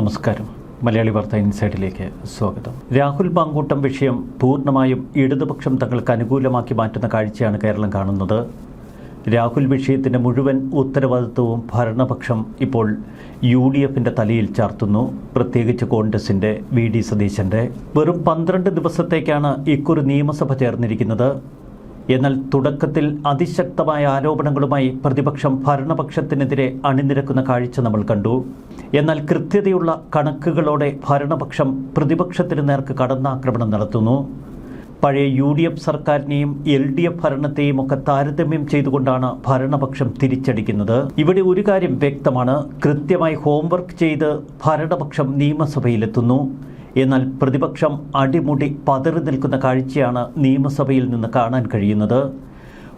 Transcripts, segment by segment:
നമസ്കാരം. മലയാളി വാർത്ത ഇൻസൈഡിലേക്ക് സ്വാഗതം. രാഹുൽ ബാങ്കൂട്ടം വിഷയം പൂർണമായും ഇടതുപക്ഷം തങ്ങൾക്ക് അനുകൂലമാക്കി മാറ്റുന്ന കാഴ്ചയാണ് കേരളം കാണുന്നത്. രാഹുൽ വിഷയത്തിന്റെ മുഴുവൻ ഉത്തരവാദിത്വവും ഭരണപക്ഷം ഇപ്പോൾ യു ഡി എഫിന്റെ തലയിൽ ചാർത്തുന്നു. പ്രത്യേകിച്ച് കോൺഗ്രസിന്റെ വി ഡി സതീശന്റെ വെറും പന്ത്രണ്ട് ദിവസത്തേക്കാണ് ഇക്കുറി നിയമസഭ ചേർന്നിരിക്കുന്നത്. എന്നാൽ തുടക്കത്തിൽ അതിശക്തമായ ആരോപണങ്ങളുമായി പ്രതിപക്ഷം ഭരണപക്ഷത്തിനെതിരെ അണിനിരക്കുന്ന കാഴ്ച നമ്മൾ കണ്ടു. എന്നാൽ കൃത്യതയുള്ള കണക്കുകളോടെ ഭരണപക്ഷം പ്രതിപക്ഷത്തിന് നേർക്ക് കടന്നാക്രമണം നടത്തുന്നു. പഴയ യു ഡി എഫ് സർക്കാരിനെയും എൽ ഡി എഫ് ഭരണത്തെയും ഒക്കെ താരതമ്യം ചെയ്തുകൊണ്ടാണ് ഭരണപക്ഷം തിരിച്ചടിക്കുന്നത്. ഇവിടെ ഒരു കാര്യം വ്യക്തമാണ്. കൃത്യമായി ഹോംവർക്ക് ചെയ്ത് ഭരണപക്ഷം നിയമസഭയിലെത്തുന്നു. എന്നാൽ പ്രതിപക്ഷം അടിമുടി പതറി നിൽക്കുന്ന കാഴ്ചയാണ് നിയമസഭയിൽ നിന്ന് കാണാൻ കഴിയുന്നത്.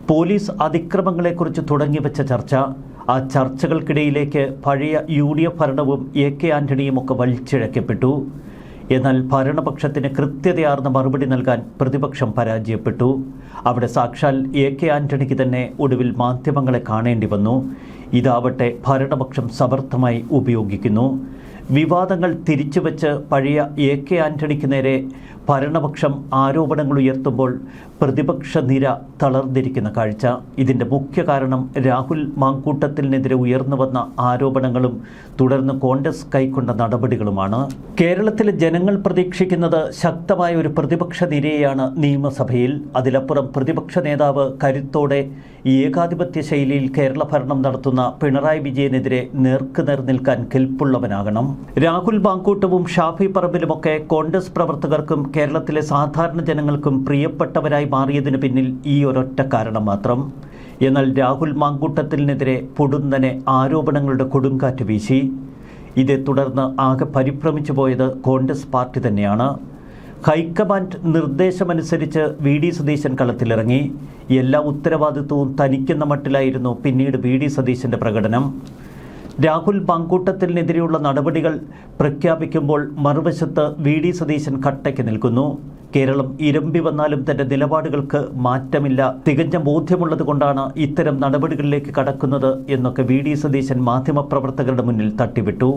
പോലീസ് അതിക്രമങ്ങളെക്കുറിച്ച് തുടങ്ങിവെച്ച ചർച്ച ആ ചർച്ചകൾക്കിടയിലേക്ക് പഴയ യു ഡി എഫ് ഭരണവും എ കെ ആന്റണിയും ഒക്കെ വലിച്ചിഴക്കപ്പെട്ടു. എന്നാൽ ഭരണപക്ഷത്തിന് കൃത്യതയാർന്ന മറുപടി നൽകാൻ പ്രതിപക്ഷം പരാജയപ്പെട്ടു. അവിടെ സാക്ഷാൽ എ കെ ആന്റണിക്ക് തന്നെ ഒടുവിൽ മാധ്യമങ്ങളെ കാണേണ്ടി വന്നു. ഇതാവട്ടെ ഭരണപക്ഷം സമർത്ഥമായി ഉപയോഗിക്കുന്നു. വിവാദങ്ങൾ തിരിച്ചുവെച്ച് പഴയ എ കെ ആന്റണിക്ക് നേരെ ഭരണപക്ഷം ആരോപണങ്ങൾ ഉയർത്തുമ്പോൾ പ്രതിപക്ഷ നിര തളർന്നിരിക്കുന്ന കാഴ്ച. ഇതിന്റെ മുഖ്യ കാരണം രാഹുൽ മാങ്കൂട്ടത്തിനെതിരെ ഉയർന്നു വന്ന ആരോപണങ്ങളും തുടർന്ന് കോൺഗ്രസ് കൈക്കൊണ്ട നടപടികളുമാണ്. കേരളത്തിലെ ജനങ്ങൾ പ്രതീക്ഷിക്കുന്നത് ശക്തമായ ഒരു പ്രതിപക്ഷ നിരയാണ് നിയമസഭയിൽ. അതിലപ്പുറം പ്രതിപക്ഷ നേതാവ് കരുത്തോടെ ഏകാധിപത്യ ശൈലിയിൽ കേരള ഭരണം നടത്തുന്ന പിണറായി വിജയനെതിരെ നേർക്കുനേർ നിൽക്കാൻ കെൽപ്പുള്ളവനാകണം. രാഹുൽ ബാങ്കൂട്ടവും ഷാഫി പറമ്പിലുമൊക്കെ കോൺഗ്രസ് പ്രവർത്തകർക്കും കേരളത്തിലെ സാധാരണ ജനങ്ങൾക്കും പ്രിയപ്പെട്ടവരായി മാറിയതിനു പിന്നിൽ ഈ ഒരൊറ്റ കാരണം മാത്രം. എന്നാൽ രാഹുൽ മാങ്കൂട്ടത്തിനെതിരെ പൊടുന്നനെ ആരോപണങ്ങളുടെ കൊടുങ്കാറ്റ് വീശി. ഇതേ തുടർന്ന് ആകെ പരിഭ്രമിച്ചു പോയത് കോൺഗ്രസ് പാർട്ടി തന്നെയാണ്. ഹൈക്കമാൻഡ് നിർദ്ദേശമനുസരിച്ച് വി ഡി സതീശൻ കളത്തിലിറങ്ങി. എല്ലാ ഉത്തരവാദിത്വവും തനിക്കെന്ന മട്ടിലായിരുന്നു പിന്നീട് വി ഡി സതീശന്റെ പ്രകടനം. രാഹുൽ പങ്കൂട്ടത്തിനെതിരെയുള്ള നടപടികൾ പ്രഖ്യാപിക്കുമ്പോൾ മറുവശത്ത് വി ഡി സതീശൻ കട്ടയ്ക്ക് നിൽക്കുന്നു. കേരളം ഇരമ്പി വന്നാലും തന്റെ നിലപാടുകൾക്ക് മാറ്റമില്ല. തികഞ്ഞ ബോധ്യമുള്ളത് കൊണ്ടാണ് ഇത്തരം നടപടികളിലേക്ക് കടക്കുന്നത് എന്നൊക്കെ വി ഡി സതീശൻ മാധ്യമപ്രവർത്തകരുടെ മുന്നിൽ തട്ടിവിട്ടു.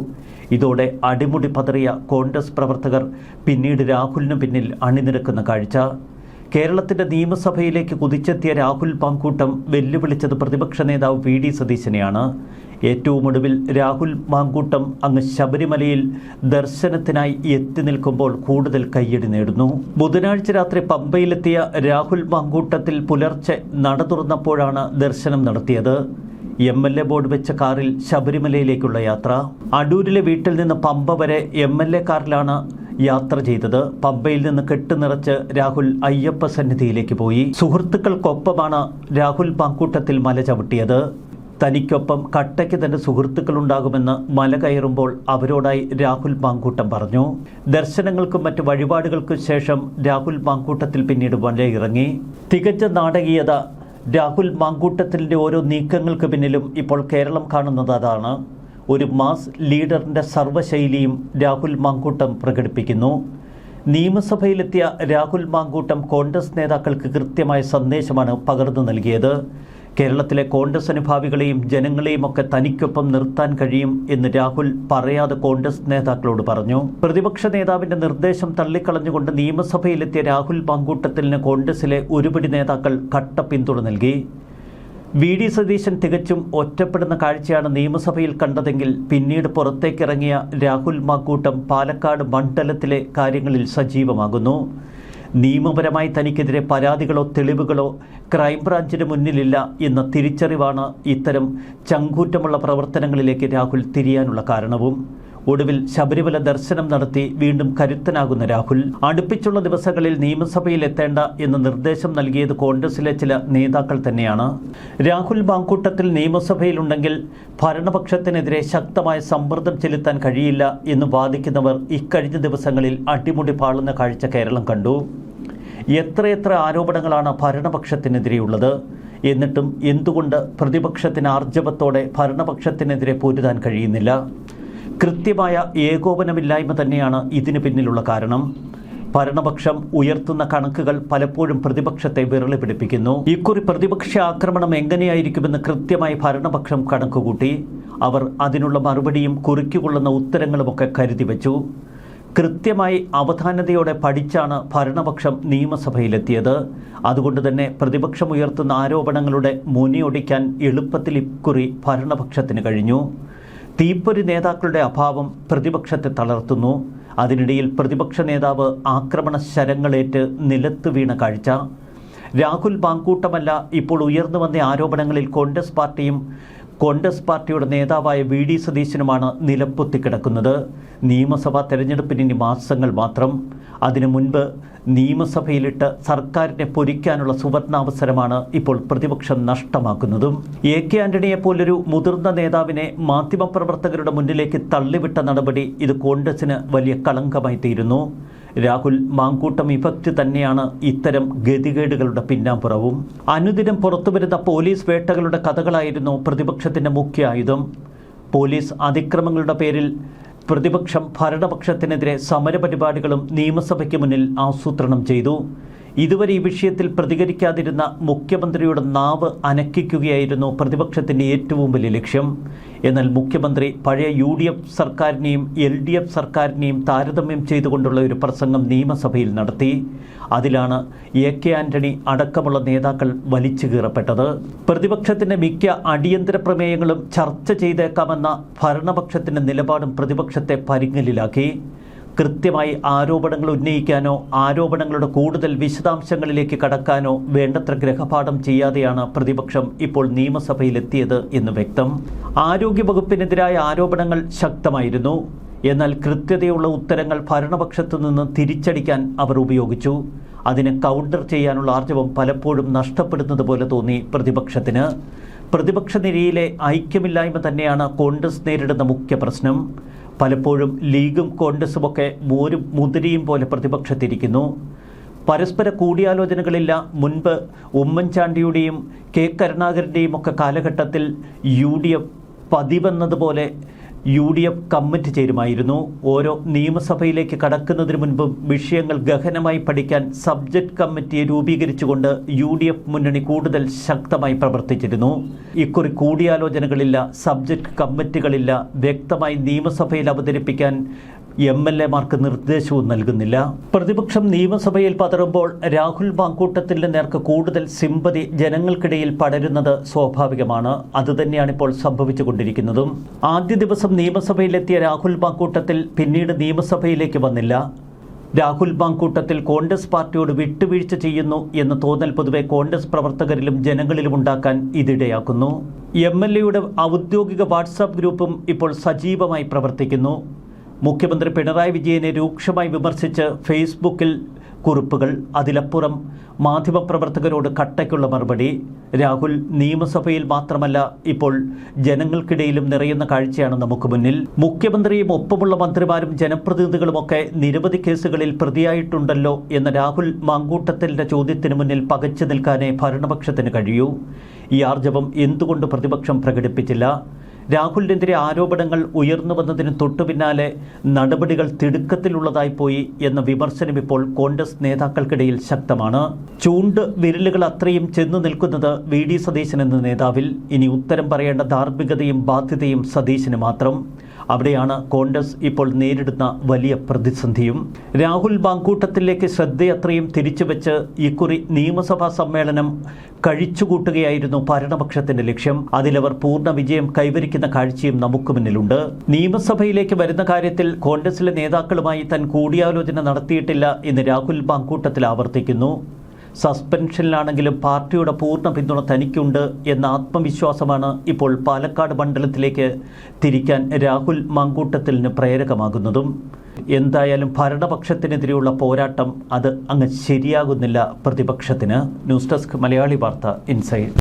ഇതോടെ അടിമുടി പതറിയ കോൺഗ്രസ് പ്രവർത്തകർ പിന്നീട് രാഹുലിന് പിന്നിൽ അണിനിരക്കുന്ന കാഴ്ച. കേരളത്തിന്റെ നിയമസഭയിലേക്ക് കുതിച്ചെത്തിയ രാഹുൽ പാങ്കൂട്ടം വെല്ലുവിളിച്ചത് പ്രതിപക്ഷ നേതാവ് വി ഡി സതീശനെയാണ്. ഏറ്റവും ഒടുവിൽ രാഹുൽ മാങ്കൂട്ടം അങ്ങ് ശബരിമലയിൽ ദർശനത്തിനായി എത്തി നിൽക്കുമ്പോൾ കൂടുതൽ കയ്യടി നേടുന്നു. ബുധനാഴ്ച രാത്രി പമ്പയിലെത്തിയ രാഹുൽ മാങ്കൂട്ടത്തിൽ പുലർച്ചെ നട തുറന്നപ്പോഴാണ് ദർശനം നടത്തിയത്. എം എൽ എ ബോർഡ് വെച്ച കാറിൽ ശബരിമലയിലേക്കുള്ള യാത്ര. അടൂരിലെ വീട്ടിൽ നിന്ന് പമ്പ വരെ എം എൽ എ കാറിലാണ് യാത്ര ചെയ്തത്. പമ്പയിൽ നിന്ന് കെട്ടുനിറച്ച് രാഹുൽ അയ്യപ്പ സന്നിധിയിലേക്ക് പോയി. സുഹൃത്തുക്കൾക്കൊപ്പമാണ് രാഹുൽ പാങ്കൂട്ടത്തിൽ മല ചവിട്ടിയത്. തനിക്കൊപ്പം കട്ടയ്ക്ക് തന്റെ സുഹൃത്തുക്കളുണ്ടാകുമെന്ന് മല കയറുമ്പോൾ അവരോടായി രാഹുൽ മാങ്കൂട്ടം പറഞ്ഞു. ദർശനങ്ങൾക്കും മറ്റ് വഴിപാടുകൾക്കും ശേഷം രാഹുൽ മാങ്കൂട്ടത്തിൽ പിന്നീട് മലയിറങ്ങി തികച്ച നാടകീയത രാഹുൽ മാങ്കൂട്ടത്തിന്റെ ഓരോ നീക്കങ്ങൾക്ക് പിന്നിലും ഇപ്പോൾ കേരളം കാണുന്നത് അതാണ്. ഒരു മാസ് ലീഡറിന്റെ സർവശൈലിയും രാഹുൽ മാങ്കൂട്ടം പ്രകടിപ്പിക്കുന്നു. നിയമസഭയിലെത്തിയ രാഹുൽ മാങ്കൂട്ടം കോൺഗ്രസ് നേതാക്കൾക്ക് കൃത്യമായ സന്ദേശമാണ് പകർന്നു നൽകിയത്. കേരളത്തിലെ കോൺഗ്രസ് അനുഭാവികളെയും ജനങ്ങളെയും ഒക്കെ തനിക്കൊപ്പം നിർത്താൻ കഴിയും എന്ന് രാഹുൽ പറയാതെ കോൺഗ്രസ് നേതാക്കളോട് പറഞ്ഞു. പ്രതിപക്ഷ നേതാവിന്റെ നിർദ്ദേശം തള്ളിക്കളഞ്ഞുകൊണ്ട് നിയമസഭയിലെത്തിയ രാഹുൽ പങ്കൂട്ടത്തിന് കോൺഗ്രസിലെ ഒരുപിടി നേതാക്കൾ കട്ട പിന്തുണ നൽകി. വി ഡി സതീശൻ തികച്ചും ഒറ്റപ്പെടുന്ന കാഴ്ചയാണ് നിയമസഭയിൽ കണ്ടതെങ്കിൽ പിന്നീട് പുറത്തേക്കിറങ്ങിയ രാഹുൽ മാക്കൂട്ടം പാലക്കാട് മണ്ഡലത്തിലെ കാര്യങ്ങളിൽ സജീവമാകുന്നു. നിയമപരമായി തനിക്കെതിരെ പരാതികളോ തെളിവുകളോ ക്രൈംബ്രാഞ്ചിന് മുന്നിലില്ല എന്ന തിരിച്ചറിവാണ് ഇത്തരം ചങ്കൂറ്റമുള്ള പ്രവർത്തനങ്ങളിലേക്ക് രാഹുൽ തിരിയാനുള്ള കാരണവും. ഒടുവിൽ ശബരിമല ദർശനം നടത്തി വീണ്ടും കരുത്തനാകുന്ന രാഹുൽ. അടുപ്പിച്ചുള്ള ദിവസങ്ങളിൽ നിയമസഭയിൽ എത്തേണ്ട എന്ന് നിർദ്ദേശം നൽകിയത് കോൺഗ്രസിലെ ചില നേതാക്കൾ തന്നെയാണ്. രാഹുൽ ബാങ്കൂട്ടത്തിൽ നിയമസഭയിലുണ്ടെങ്കിൽ ഭരണപക്ഷത്തിനെതിരെ ശക്തമായ സമ്മർദ്ദം ചെലുത്താൻ കഴിയില്ല എന്ന് വാദിക്കുന്നവർ ഇക്കഴിഞ്ഞ ദിവസങ്ങളിൽ അടിമുടി പാളുന്ന കാഴ്ച കേരളം കണ്ടു. എത്രയെത്ര ആരോപണങ്ങളാണ് ഭരണപക്ഷത്തിനെതിരെയുള്ളത്? എന്നിട്ടും എന്തുകൊണ്ട് പ്രതിപക്ഷത്തിന് ആർജവത്തോടെ ഭരണപക്ഷത്തിനെതിരെ പൊരുതാൻ കഴിയുന്നില്ല? കൃത്യമായ ഏകോപനമില്ലായ്മ തന്നെയാണ് ഇതിന് പിന്നിലുള്ള കാരണം. ഭരണപക്ഷം ഉയർത്തുന്ന കണക്കുകൾ പലപ്പോഴും പ്രതിപക്ഷത്തെ വിരളി പിടിപ്പിക്കുന്നു ഇക്കുറി പ്രതിപക്ഷ ആക്രമണം എങ്ങനെയായിരിക്കുമെന്ന് കൃത്യമായി ഭരണപക്ഷം കണക്കുകൂട്ടി. അവർ അതിനുള്ള മറുപടിയും കുറിക്കുകൊള്ളുന്ന ഉത്തരങ്ങളുമൊക്കെ കരുതി വെച്ചു. കൃത്യമായി അവധാനതയോടെ പഠിച്ചാണ് ഭരണപക്ഷം നിയമസഭയിലെത്തിയത്. അതുകൊണ്ട് തന്നെ പ്രതിപക്ഷം ഉയർത്തുന്ന ആരോപണങ്ങളുടെ മുനിയൊടിക്കാൻ എളുപ്പത്തിൽ ഇക്കുറി ഭരണപക്ഷത്തിന് കഴിഞ്ഞു. തീപ്പൊരി നേതാക്കളുടെ അഭാവം പ്രതിപക്ഷത്തെ തളർത്തുന്നു. അതിനിടയിൽ പ്രതിപക്ഷ നേതാവ് ആക്രമണ ശരങ്ങളേറ്റ് നിലത്ത് വീണ കാഴ്ച. രാഹുൽ ബാങ്കൂട്ടമല്ല ഇപ്പോൾ ഉയർന്നു വന്ന ആരോപണങ്ങളിൽ കോൺഗ്രസ് പാർട്ടിയും കോൺഗ്രസ് പാർട്ടിയുടെ നേതാവായ വി ഡി സതീശനുമാണ് നിലംപൊത്തിക്കിടക്കുന്നത് നിയമസഭാ തെരഞ്ഞെടുപ്പിന് ഇനി മാസങ്ങൾ മാത്രം. അതിനു മുൻപ് നിയമസഭയിലിട്ട് സർക്കാരിനെ പൊരിക്കാനുള്ള സുവർണാവസരമാണ് ഇപ്പോൾ പ്രതിപക്ഷം നഷ്ടമാക്കുന്നതും. എ കെ ആന്റണിയെ പോലൊരു മുതിർന്ന നേതാവിനെ മാധ്യമപ്രവർത്തകരുടെ മുന്നിലേക്ക് തള്ളിവിട്ട നടപടി ഇത് കോൺഗ്രസിന് വലിയ കളങ്കമായി തീരുന്നു രാഹുൽ മാങ്കൂട്ടം ഇഫക്റ്റ് തന്നെയാണ് ഇത്തരം ഗതികേടുകളുടെ പിന്നാമ്പുറവും. അനുദിനം പുറത്തുവരുന്ന പോലീസ് വേട്ടകളുടെ കഥകളായിരുന്നു പ്രതിപക്ഷത്തിന്റെ മുഖ്യ ആയുധം. പോലീസ് അതിക്രമങ്ങളുടെ പേരിൽ പ്രതിപക്ഷം ഭരണപക്ഷത്തിനെതിരെ സമരപരിപാടികളും നിയമസഭയ്ക്ക് മുന്നിൽ ആസൂത്രണം ചെയ്തു. ഇതുവരെ ഈ വിഷയത്തിൽ പ്രതികരിക്കാതിരുന്ന മുഖ്യമന്ത്രിയുടെ നാവ് അനക്കിക്കുകയായിരുന്നു പ്രതിപക്ഷത്തിന്റെ ഏറ്റവും വലിയ ലക്ഷ്യം. എന്നാൽ മുഖ്യമന്ത്രി പഴയ യു ഡി എഫ് സർക്കാരിനെയും എൽ ഡി എഫ് സർക്കാരിനെയും താരതമ്യം ചെയ്തുകൊണ്ടുള്ള ഒരു പ്രസംഗം നിയമസഭയിൽ നടത്തി. അതിലാണ് എ കെ ആന്റണി അടക്കമുള്ള നേതാക്കൾ വലിച്ചു കീറപ്പെട്ടത്. പ്രതിപക്ഷത്തിന്റെ മിക്ക അടിയന്തര പ്രമേയങ്ങളും ചർച്ച ചെയ്തേക്കാമെന്ന ഭരണപക്ഷത്തിന്റെ നിലപാടും പ്രതിപക്ഷത്തെ പരിങ്ങലിലാക്കി. കൃത്യമായി ആരോപണങ്ങൾ ഉന്നയിക്കാനോ ആരോപണങ്ങളുടെ കൂടുതൽ വിശദാംശങ്ങളിലേക്ക് കടക്കാനോ വേണ്ടത്ര ഗ്രഹപാഠം ചെയ്യാതെയാണ് പ്രതിപക്ഷം ഇപ്പോൾ നിയമസഭയിലെത്തിയത് എന്ന് വ്യക്തം. ആരോഗ്യവകുപ്പിനെതിരായ ആരോപണങ്ങൾ ശക്തമായിരുന്നു. എന്നാൽ കൃത്യതയുള്ള ഉത്തരങ്ങൾ ഭരണപക്ഷത്തു നിന്ന് തിരിച്ചടിക്കാൻ അവർ ഉപയോഗിച്ചു. അതിനെ കൗണ്ടർ ചെയ്യാനുള്ള ആർജവം പലപ്പോഴും നഷ്ടപ്പെടുന്നത് പോലെ തോന്നി പ്രതിപക്ഷത്തിന്. പ്രതിപക്ഷ നിരയിലെ ഐക്യമില്ലായ്മ തന്നെയാണ് കോൺഗ്രസ് നേരിടുന്ന മുഖ്യ പ്രശ്നം. പലപ്പോഴും ലീഗും കോൺഗ്രസുമൊക്കെ മോരും മുതിരിയും പോലെ പ്രതിപക്ഷത്തിരിക്കുന്നു. പരസ്പര കൂടിയാലോചനകളില്ല. മുൻപ് ഉമ്മൻചാണ്ടിയുടെയും കെ കരുണാകരന്റെയും ഒക്കെ കാലഘട്ടത്തിൽ യു ഡി എഫ് പതിവെന്നതുപോലെ യു ഡി എഫ് കമ്മിറ്റി ചേരുമായിരുന്നു. ഓരോ നിയമസഭയിലേക്ക് കടക്കുന്നതിന് മുൻപും വിഷയങ്ങൾ ഗഹനമായി പഠിക്കാൻ സബ്ജക്ട് കമ്മിറ്റിയെ രൂപീകരിച്ചുകൊണ്ട് യു ഡി എഫ് മുന്നണി കൂടുതൽ ശക്തമായി പ്രവർത്തിച്ചിരുന്നു. ഇക്കുറി കൂടിയാലോചനകളില്ല സബ്ജക്ട് കമ്മിറ്റികളില്ല വ്യക്തമായി നിയമസഭയിൽ അവതരിപ്പിക്കാൻ എം എൽ എമാർക്ക് നിർദ്ദേശവും നൽകുന്നില്ല. പ്രതിപക്ഷം നിയമസഭയിൽ പതറുമ്പോൾ രാഹുൽ മാങ്കൂട്ടത്തിന്റെ നേർക്ക് കൂടുതൽ സിമ്പതി ജനങ്ങൾക്കിടയിൽ പടരുന്നത് സ്വാഭാവികമാണ്. അതുതന്നെയാണ് ഇപ്പോൾ സംഭവിച്ചുകൊണ്ടിരിക്കുന്നതും. ആദ്യ ദിവസം നിയമസഭയിലെത്തിയ രാഹുൽ മാങ്കൂട്ടത്തിൽ പിന്നീട് നിയമസഭയിലേക്ക് വന്നില്ല. രാഹുൽ ബാങ്കൂട്ടത്തിൽ കോൺഗ്രസ് പാർട്ടിയോട് വിട്ടുവീഴ്ച ചെയ്യുന്നു എന്ന തോന്നൽ പൊതുവെ കോൺഗ്രസ് പ്രവർത്തകരിലും ജനങ്ങളിലും ഉണ്ടാക്കാൻ ഇതിടയാക്കുന്നു. എം എൽ എയുടെ ഔദ്യോഗിക വാട്സാപ്പ് ഗ്രൂപ്പും ഇപ്പോൾ സജീവമായി പ്രവർത്തിക്കുന്നു. മുഖ്യമന്ത്രി പിണറായി വിജയനെ രൂക്ഷമായി വിമർശിച്ച് ഫേസ്ബുക്കിൽ കുറിപ്പുകൾ. അതിലപ്പുറം മാധ്യമപ്രവർത്തകരോട് കട്ടയ്ക്കുള്ള മറുപടി. രാഹുൽ നിയമസഭയിൽ മാത്രമല്ല ഇപ്പോൾ ജനങ്ങൾക്കിടയിലും നിറയുന്ന കാഴ്ചയാണ് നമുക്ക് മുന്നിൽ. മുഖ്യമന്ത്രിയും ഒപ്പമുള്ള മന്ത്രിമാരും ജനപ്രതിനിധികളുമൊക്കെ നിരവധി കേസുകളിൽ പ്രതിയായിട്ടുണ്ടല്ലോ എന്ന രാഹുൽ മാങ്കൂട്ടത്തിന്റെ ചോദ്യത്തിന് മുന്നിൽ പകച്ചു നിൽക്കാനേ ഭരണപക്ഷത്തിന് കഴിയൂ. ഈ ആർജവം എന്തുകൊണ്ട് പ്രതിപക്ഷം പ്രകടിപ്പിച്ചില്ല? രാഹുലിനെതിരെ ആരോപണങ്ങൾ ഉയർന്നു വന്നതിന് തൊട്ടു പിന്നാലെ നടപടികൾ തിടുക്കത്തിലുള്ളതായി പോയി എന്ന വിമർശനം ഇപ്പോൾ കോൺഗ്രസ് നേതാക്കൾക്കിടയിൽ ശക്തമാണ്. ചൂണ്ട് വിരലുകൾ അത്രയും ചെന്നു നിൽക്കുന്നത് വി ഡി സതീശൻ എന്ന നേതാവിൽ. ഇനി ഉത്തരം പറയേണ്ട ധാർമ്മികതയും ബാധ്യതയും സതീശന് മാത്രം. അവിടെയാണ് കോൺഗ്രസ് ഇപ്പോൾ നേരിടുന്ന വലിയ പ്രതിസന്ധിയും. രാഹുൽ ബാങ്കൂട്ടത്തിലേക്ക് ശ്രദ്ധയത്രയും തിരിച്ചുവെച്ച് ഇക്കുറി നിയമസഭാ സമ്മേളനം കഴിച്ചുകൂട്ടുകയായിരുന്നു ഭരണപക്ഷത്തിന്റെ ലക്ഷ്യം. അതിലവർ പൂർണ വിജയം കൈവരിക്കുന്ന കാഴ്ചയും നമുക്ക് മുന്നിലുണ്ട്. നിയമസഭയിലേക്ക് വരുന്ന കാര്യത്തിൽ കോൺഗ്രസിലെ നേതാക്കളുമായി തൻ കൂടിയാലോചന നടത്തിയിട്ടില്ല എന്ന് രാഹുൽ ബാങ്കൂട്ടത്തിൽ ആവർത്തിക്കുന്നു. സസ്പെൻഷനിലാണെങ്കിലും പാർട്ടിയുടെ പൂർണ പിന്തുണ തനിക്കുണ്ട് എന്ന ആത്മവിശ്വാസമാണ് ഇപ്പോൾ പാലക്കാട് മണ്ഡലത്തിലേക്ക് തിരിക്കാൻ രാഹുൽ മങ്കൂട്ടത്തിലിന് പ്രേരകമാകുന്നതും. എന്തായാലും ഭരണപക്ഷത്തിനെതിരെയുള്ള പോരാട്ടം അത് അങ്ങ് ശരിയാകുന്നില്ല പ്രതിപക്ഷത്തിന്. ന്യൂസ് ഡെസ്ക് മലയാളി വാർത്ത ഇൻസൈഡ്.